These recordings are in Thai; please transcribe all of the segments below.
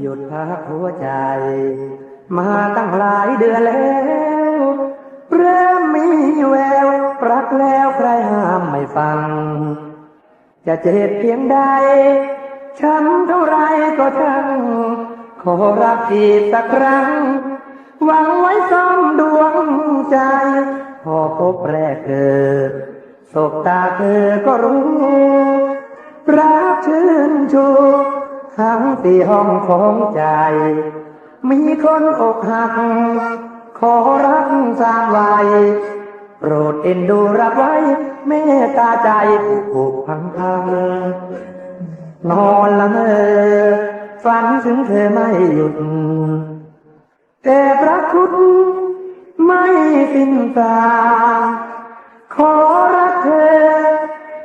หยุดพักหัวใจ มาตั้งหลายเดือนแล้ว เริ่มมีแวว รักแล้วใครห้ามไม่ฟัง จะเจ็บเพียงใด ช้ำเท่าไรก็ช่างขอรักอีกสักครั้ง หวังไว้ซ่อมดวงใจ พอพบแรกเกิดสบตาเธอก็รู้ รักชื่นชู ทั้งสี่ห้องของใจ มีคนอกหัก ขอรักสร้างไว้โปรดเอ็นดูรับไว้ เมตตาใจผูกพังพังนอนละเมอฝันถึงเธอไม่หยุด แต่พระคุณไม่สิ้นสาขอรักเธอ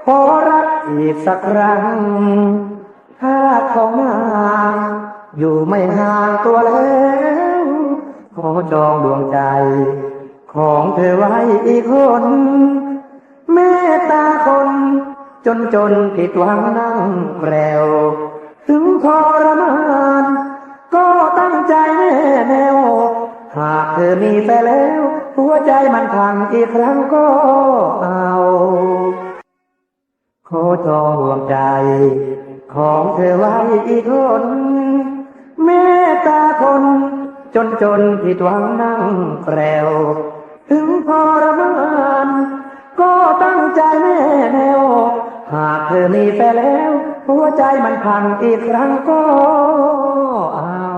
ขอรักอีกสักครั้ง ถ้าของนางอยู่ไม่ห่างตัวแล้วขอจองดวงใจ ของเธอไว้อีกคนเมตตาคน จนจนผิดหวังนั่งแปรวถึงทรมานก็ตั้งใจแน่แนวหากเธอมีแฟนแล้ว หัวใจมันพังอีกครั้งก็เอา ขอจองดวงใจ ของเธอไว้อีกคนเมตตาคน จนจนผิดหวังนั่งแปรวถึงพอระมานก็ตั้งใจแน่แนว หากเธอมีแฟนแล้ว หัวใจมันพังอีกครั้งก็อา